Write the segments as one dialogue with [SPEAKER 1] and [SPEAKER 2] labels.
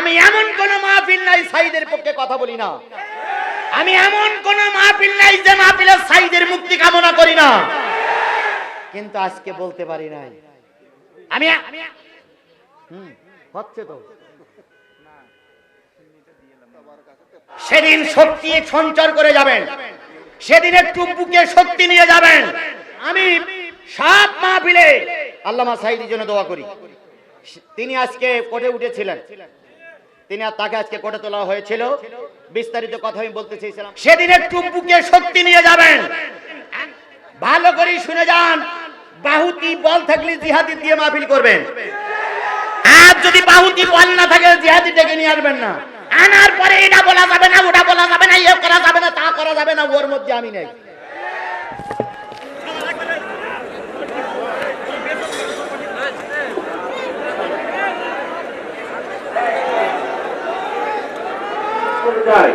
[SPEAKER 1] আমি এমন কোন মাহফিল নাই সাইদের পক্ষে কথা বলি না। আমি এমন কোন মাহফিল নাই যে মাহফিলের সাইদের মুক্তি কামনা করি না। কিন্তু আজকে বলতে পারি নাই। আমি হচ্ছে তো। সেদিন শক্তি সঞ্চার করে যাবেন। সেদিন একটু বুকে শক্তি নিয়ে যাবেন। আমি সব মাহফিলে আল্লামা সাইদির জন্য দোয়া করি। তিনি আজকে কোর্টে উঠেছিলেন। তিনি আর তাকে আজকে কোর্টে তোলা হয়েছিল। বিস্তারিত কথা আমি বলতে চেয়েছিলাম। সেদিন একটু বুকে শক্তি নিয়ে যাবেন। ভালো করে শুনে যান। বাহুতি বল থাকলে জিহাদি দিয়ে মাহফিল করবেন। আর যদি বাহুতি বল না থাকে, জিহাদি ডেকে নিয়ে আসবেন না। আনার পরে এটা বলা যাবে না, ওটা বলা যাবে না ইয়ে করা যাবে না, তা করা যাবে না, ওর মধ্যে আমি নেই।
[SPEAKER 2] চলে যাই।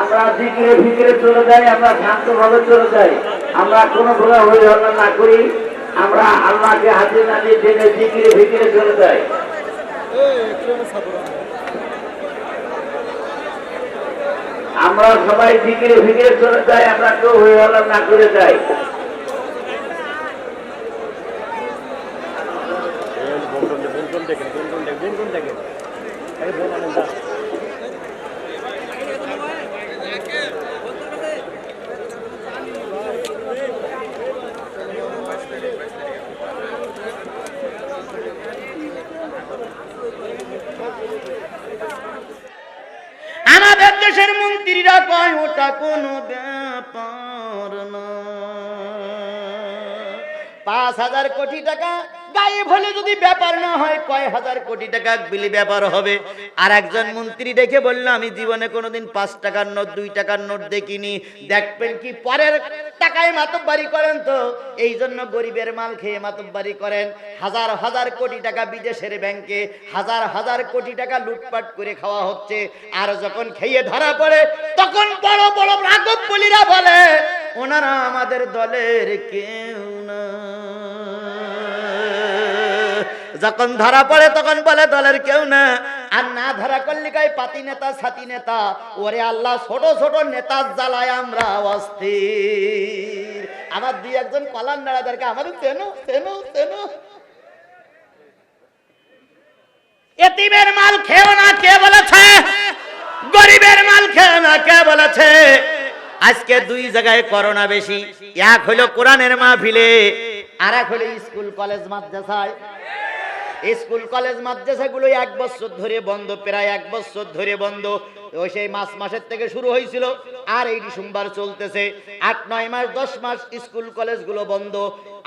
[SPEAKER 2] আমরা দিকে ভিতরে চলে যাই, আমরা শান্ত ভাবে চলে যাই। আমরা কোনো ভুলে হয়ে হল্লা না করি। আমরা আল্লাহকে হাতে না দিয়ে জেনে দিকে ভিতরে চলে যাই। আমরা সবাই দিকে ভিতরে চলে যাই, আমরা কেউ হয়ে হল্লা না করে যাই।
[SPEAKER 1] আমাদের দেশের মন্ত্রীরা ওটা কোনো ব্যাপার না। পাঁচ হাজার কোটি টাকা গায়েব হলে যদি ব্যাপার না হয়, কয় হাজার কোটি টাকা বিলি ব্যাপার হবে। আর একজন মন্ত্রী দেখে বলল, আমি জীবনে কোনোদিন পাঁচ টাকার নোট, দুই টাকার নোট দেখিনি। দেখবেন কি পরের টাকায় মাতব্বারি করেন তো? এই জন্য গরিবের মাল খেয়ে মাতব্বারি করেন। হাজার হাজার কোটি টাকা বিদেশের ব্যাংকে, হাজার হাজার কোটি টাকা লুটপাট করে খাওয়া হচ্ছে। আর যখন খেয়ে ধরা পড়ে, তখন বড় বড় রাঘব বলিরা বলে, ওনারা আমাদের দলের কেউ যখন ধরা পড়ে তখন বলে, দলের কেউ না। আর না ধরা করলে পাতি নেতা, সাতি নেতা। ওরে আল্লাহ, ছোট ছোট নেতার জ্বালায় আমরা অস্থির। আমার দুই একজন কলার নাড়াদেরকে আমাদের চেনো চেনো চেনো। এতিমের মাল খেও না, কে বলেছে? গরিবের মাল খেও না, কে বলেছে? আজকে দুই জায়গায় করোনা বেশি, এক হলো কোরআনের মাহফিলে আর এক হলো স্কুল, কলেজ, মাদ্রাসায়। স্কুল, কলেজ মাদ্রাসা গুলো এক বছর ধরে বন্ধ, প্রায় এক বছর ধরে বন্ধ। ওই সেই মাস মাসের থেকে শুরু হয়েছিল, আর এই ডিসেম্বর চলতেছে। আট, নয় মাস, দশ মাস স্কুল, কলেজগুলো বন্ধ।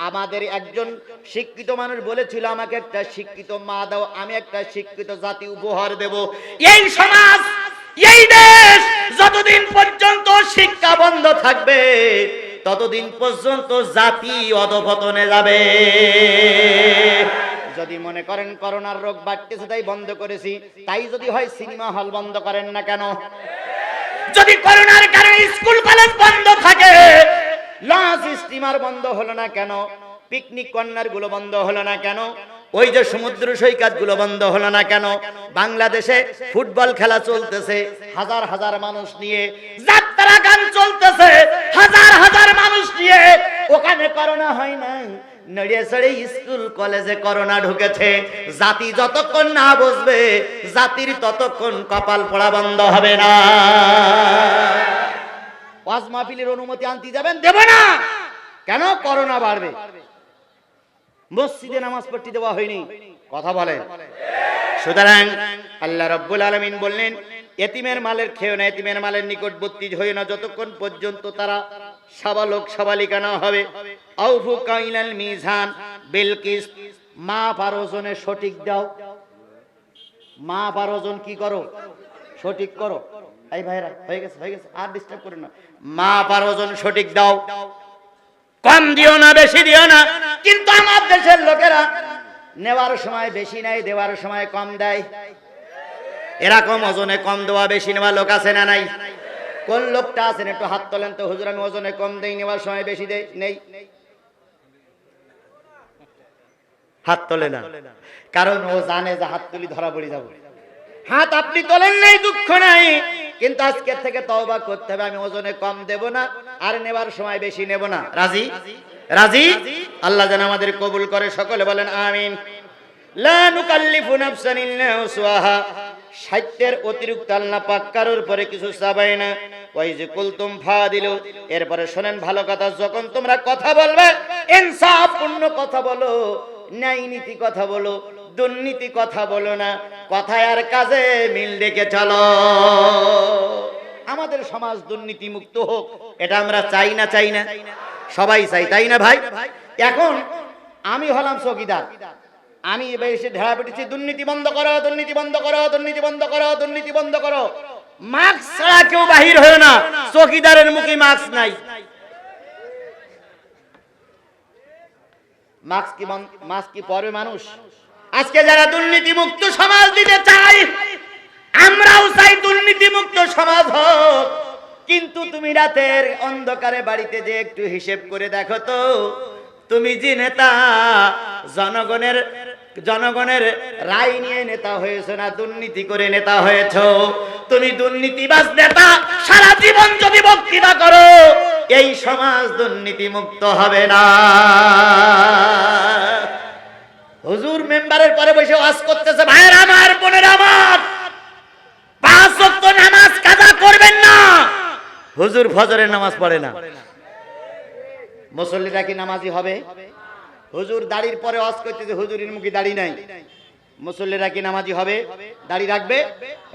[SPEAKER 1] আমাদের একজন শিক্ষিত মানুষ বলেছিল, আমাকে একটা শিক্ষিত মা দাও, আমি একটা শিক্ষিত জাতি উপহার দেব। এই সমাজ, এই দেশ যতদিন পর্যন্ত শিক্ষা বন্ধ থাকবে ততদিন পর্যন্ত জাতি অধপতনে যাবে। যদি মনে করেন করোনার রোগ বাড়তেছে তাই বন্ধ করেছি তাই যদি হয় সিনেমা হল বন্ধ করেন না কেন? যদি করোনার কারণে স্কুল কলেজ বন্ধ থাকে লঞ্চ স্টিমার বন্ধ হলো না কেন? পিকনিক কর্নারগুলো বন্ধ হলো না কেন? ওই যে সমুদ্র সৈকতগুলো বন্ধ হলো না কেন? বাংলাদেশে ফুটবল খেলা চলতেছে হাজার হাজার মানুষ নিয়ে গান চলতেছে, হাজার হাজার মানুষ নিয়ে ওখানে করোনা হয় স্কুল, কলেজে করোনা ঢুকেছে। জাতি যতক্ষণ না বসবে, জাতির ততক্ষণ কপাল পড়া বন্ধ হবে না। ওয়াজ মাহফিলের অনুমতি আনতে যাবেন, দেব না। কেন? করোনা বাড়বে। মসজিদে নামাজ পড়তে দেওয়া হয়নি। কথা বলেন। সুতরাং আল্লাহ রব্বুল আলমিন বললেন এতিমের মালের খেয়ে না, এতিমের মালের নিকটবর্তী হয়ে না। যতক্ষণ পর্যন্ত তারা সাবালক সাবালিকা না হবে, আউফু কাইলাল মিজান, বিলকিস মা পারোজনে সঠিক দাও। মা পারোজন কি করো? সঠিক করো। এই ভাইরা, হয়ে গেছে হয়ে গেছে, আর ডিস্টার্ব করো না। মা পারোজন সঠিক দাও। কম দিও না, বেশি দিও না। কিন্তু আমার দেশের লোকেরা নেওয়ার সময় বেশি নাই দেওয়ার সময় কম দেয়। এরকম ওজনে কম দেওয়া বেশি নেওয়া লোক আছে না নাই? কোন লোকটা আছেন? একটু হাত তোলেন তো, হুজুর, আমি ওজনে কম দেই, নেওয়ার সময় বেশি দেই, নেই? হাত তোলে না। কারণ ও জানে যে হাত তুলি ধরা পড়ে যাব। হাত আপনি তোলেন নাই, দুঃখ নাই। কিন্তু আজকে থেকে তওবা করতে হবে, আমি ওজনে কম দেব না আর নেবার সময় বেশি নেব না। রাজি? রাজি? আল্লাহ যেন আমাদের কবুল করে, সকলে বলেন, আমিন। লা নুকাল্লিফু নাফসান ইল্লা উসওয়াহা। সাত্যের অতিরিক্ত আল্লাহ পাক কারোর পরে কিছু চাবাই না। ওই যে কুলতুম ফা দিল এরপরে শোনেন ভালো কথা, যখন তোমরা কথা বলবে, ইনসাফ পূর্ণ কথা বলো ন্যায় নীতি কথা বলো, দুর্নীতি কথা বলো না, কথায় আর কাজে মিল ডেকে চলো। আমাদের সমাজ দুর্নীতি মুক্ত হোক, এটা আমরা চাই না চাই না। সবাই চাই, তাই না ভাই? এখন আমি হলাম চকিদার। আমি এবার এসে ঢেড়া পেটেছি, দুর্নীতি বন্ধ করো, দুর্নীতি বন্ধ করো, দুর্নীতি বন্ধ করো, দুর্নীতি বন্ধ করো। মাস্ক ছাড়া কেউ বাহির হয় না, চকিদারের মুখে মাস্ক নাই। মাস্ক মাস্ক কি পরে মানুষ? আজকে যারা দুর্নীতি মুক্ত সমাজ দিতে চাই আমরাও চাই দুর্নীতি মুক্ত সমাজ হোক। কিন্তু তুমি রাতের অন্ধকারে বাড়িতে যে একটু হিসেব করে দেখো তো, তুমি যে নেতা, জনগণের জনগণের রায় নিয়ে নেতা হয়েছো না, দুর্নীতি করে নেতা হয়েছো? তুমি দুর্নীতিবাজ নেতা, সারা জীবন যদি বক্তৃতা করো, এই সমাজ দুর্নীতি মুক্ত হবে না। হুজুর মেম্বারের পরে বসে ওয়াজ করতেছে, ভাইয়ের আমার, বোনের আমার, পাঁচ ওয়াক্ত নামাজ কাজা করবেন না। হুজুর ফজরের নামাজ পড়ে না। মুসল্লিরা কি নামাজি হবে? হুজুর দাড়ির পরে ওয়াজ করতেছে হুজুরের মুখে দাড়ি নাই। মুসল্লিরা কি নামাজি হবে? দাড়ি রাখবে?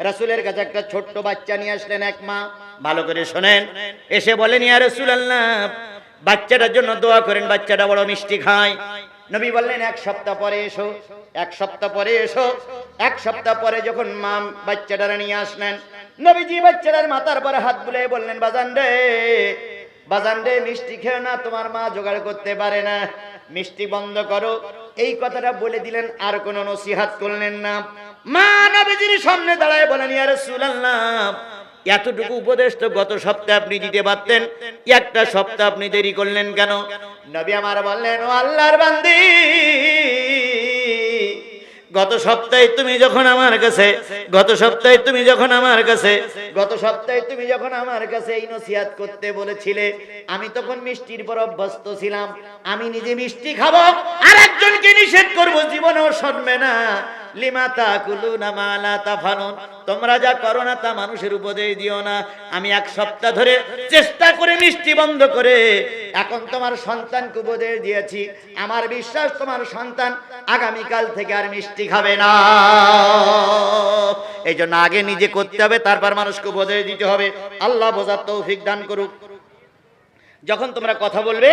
[SPEAKER 1] রাসূলের কাছে একটা ছোট্ট বাচ্চা নিয়ে আসলেন এক মা। ভালো করে শোনেন। এসে বলেন, ইয়া রসুল আল্লাহ বাচ্চাটার জন্য দোয়া করেন, বাচ্চাটা বড় মিষ্টি খায়। নবী বললেন, এক সপ্তাহ পরে এসো, এক সপ্তাহ পরে এসো। এক সপ্তাহ পরে যখন মা বাচ্চাটারা নিয়ে আসলেন, নবীজি বাচ্চাটার মাথার পরে হাত বুলে বললেন, বাজান রে বাজান রে, মিষ্টি খেও না, তোমার মা জোগাড় করতে পারে না। মিষ্টি বন্ধ করো। এই কথাটা বলে দিলেন, আর কোন নসিহাত করলেন না। মা নবীজির সামনে দাঁড়ায় বলেন, ইয়া রাসূলুল্লাহ, এতটুকু উপদেশ তো গত সপ্তাহে আপনি দিতে পারতেন। একটা সপ্তাহ আপনি দেরি করলেন কেন? নবী আমার বললেন, ও আল্লাহর বান্দি গত সপ্তাহে তুমি যখন আমার কাছে, গত সপ্তাহে তুমি যখন আমার কাছে, গত সপ্তাহে তুমি যখন আমার কাছে এই নসিহাত করতে বলেছিলে, আমি তখন মিষ্টির পর অভ্যস্ত ছিলাম। আমি নিজে মিষ্টি খাব আর একজনকে নিষেধ করব, জীবনেও শুনবে না। তোমরা যা করো না তা মানুষের উপদেশ দিও না। আমি এক সপ্তাহ ধরে চেষ্টা করে মিষ্টি বন্ধ করে এখন তোমার সন্তানকে উপদেশ দিয়েছি। আমার বিশ্বাস, তোমার সন্তান আগামীকাল থেকে আর মিষ্টি খাবে না। এই জন্য আগে নিজে করতে হবে, তারপর মানুষকে উপদেশ দিতে হবে। আল্লাহ বোঝার তৌফিক দান করুক। যখন তোমরা কথা বলবে,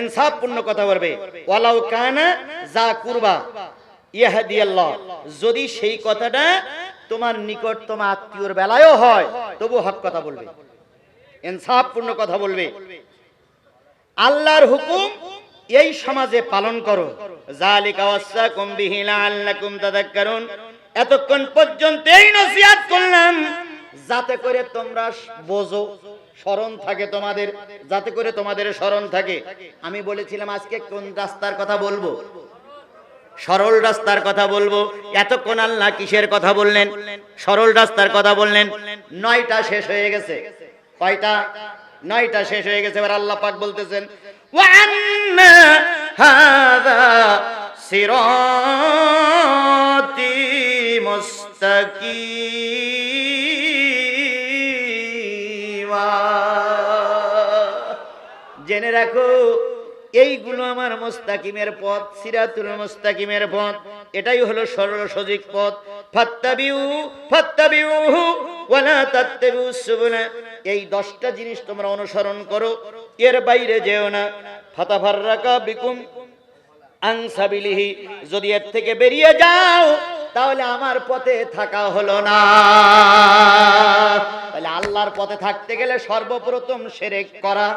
[SPEAKER 1] ইনসাফপূর্ণ কথা বলবে, ওয়ালাউ কানা যা কুরবা ইয়াহাদি আল্লাহ যদি সেই কথাটা তোমার নিকটতম আত্মীয়র বেলায়ও হয় তবু হক কথা বলবে। ইনসাফপূর্ণ কথা বলবে। আল্লাহর হুকুম এই সমাজে পালন করো। এতক্ষণ পর্যন্ত এই যাতে করে তোমরা বোঝো, স্মরণ থাকে তোমাদের, যাতে করে তোমাদের স্মরণ থাকে। আমি বলেছিলাম, আজকে কোন রাস্তার কথা বলব? সরল রাস্তার কথা বলব। এতক্ষণ আল্লাহ কিসের কথা বললেন? সরল রাস্তার কথা বললেন। নয়টা শেষ হয়ে গেছে। কয়টা? নয়টা শেষ হয়ে গেছে এবার আল্লাহ পাক বলতেছেন জেনে রাখো এইগুলো আমার মোস্তাকিমের পথ, সিরাতুল মোস্তাকিমের পথ। এটাই হলো সরল সজিক পথ। ফাত্তাবিউ ফাত্তাবিউ ওয়ালা তাত্তাবিউ সুবুলা। এই দশটা জিনিস তোমরা অনুসরণ করো, এর বাইরে যেও না। ফাতাফাররাকা বিকুম যদি এর থেকে বেরিয়ে যাও, তাহলে আমার পথে থাকা হলো না। তাহলে আল্লাহর পথে থাকতে গেলে সর্বপ্রথম সেরেক করা।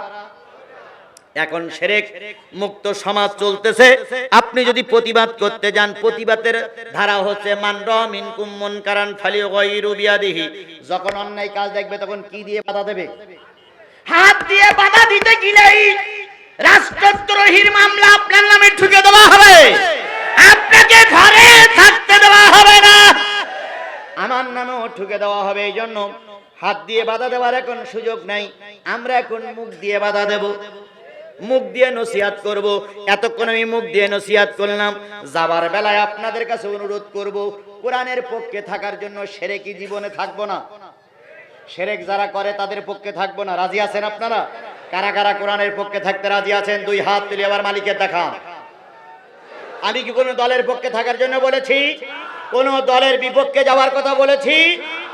[SPEAKER 1] এখন সেরেক মুক্ত সমাজ চলতেছে। আপনি যদি প্রতিবাদ করতে যান, প্রতিবাদের ধারা হচ্ছে যখন অন্যায় কাজ দেখবে, তখন কি দিয়ে বাধা দেবে? হাত দিয়ে বাধা দিতে গেলেই রাষ্ট্রদ্রোহীর মামলা আপনার নামে ঠুকে দেওয়া হবে। আপনাকে ঘরে থাকতে দেওয়া হবে না। আমার নামেও ঠুকে দেওয়া হবে এই জন্য হাত দিয়ে বাধা দেওয়ার এখন সুযোগ নাই। আমরা এখন মুখ দিয়ে বাধা দেব। মুখ দিয়ে নসিহাত করব। এতক্ষণ আমি মুখ দিয়ে নসিহাত করলাম। যাবার বেলায় আপনাদের কাছে অনুরোধ করব, কোরআনের পক্ষে থাকার জন্য সেরে কি জীবনে থাকব না? সেরেক যারা করে তাদের পক্ষে থাকব না। রাজি আছেন আপনারা? কারা কারা কোরআনের পক্ষে থাকতে রাজি আছেন? দুই হাত তুলে আবার মালিকের দেখান আমি কি কোনো দলের পক্ষে থাকার জন্য বলেছি? কোন দলের বিপক্ষে যাওয়ার কথা বলেছি?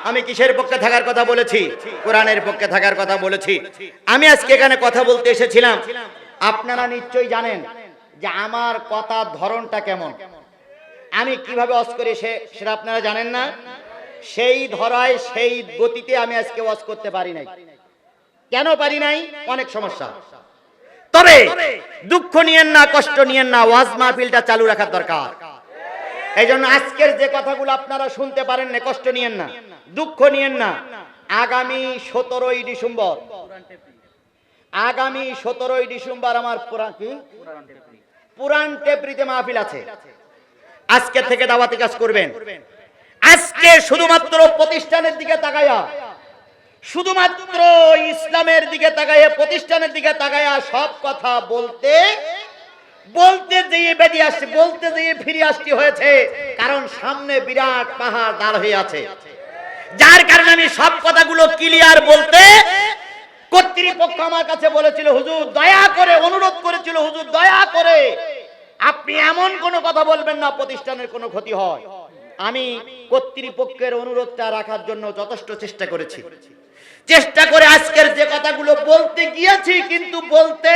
[SPEAKER 1] আমি কিসের পক্ষে থাকার কথা বলেছি? কোরআনের পক্ষে থাকার কথা বলেছি। আমি আজকে এখানে কথা বলতে এসেছিলাম। আপনারা নিশ্চয়ই জানেন যে আমার কথার ধরনটা কেমন। আমি কীভাবে অস করি সে সেটা আপনারা জানেন না। সেই ধরায় সেই গতিতে আমি আজকে ওয়াজ করতে পারি নাই। কেন পারি নাই? অনেক সমস্যা। তবে দুঃখ নিয়েন না, কষ্ট নিয়েন না, ওয়াজ মাহফিলটা চালু রাখার দরকার। এই জন্য আজকের যে কথাগুলো আপনারা শুনতে পারেন না, কষ্ট নিয়েন না। দুঃখ নিয়েন না। আগামী সতেরোই ডিসেম্বর। আগামী সতেরোই ডিসেম্বর আমার পুরান কি? পুরান টেপরিতে মাহফিল আছে। আজকে থেকে দাওয়াতি কাজ করবেন। আজকে শুধুমাত্র প্রতিষ্ঠানের দিকে তাকায়া। শুধুমাত্র ইসলামের দিকে তাকাইয়া প্রতিষ্ঠানের দিকে তাকাইয়া সব কথা বলতে বলতে যেয়ে বেরিয়ে আসছে, বলতে যেয়ে ফিরে আসতে হয়েছে। কারণ সামনে বিরাট পাহাড় দাঁড় হয়ে আছে। যার কারণে আমি সব কথাগুলো ক্লিয়ার বলতে কর্তৃপক্ষ আমার কাছে বলেছিল, হুজুর, দয়া করে, অনুরোধ করেছিল, হুজুর, দয়া করে। আপনি এমন কোনো কথা বলবেন না, প্রতিষ্ঠানের কোনো ক্ষতি হয়। আমি কর্তৃপক্ষের অনুরোধটা রাখার জন্য যথেষ্ট চেষ্টা করেছি। চেষ্টা করে আজকের যে কথাগুলো বলতে গিয়েছি, কিন্তু বলতে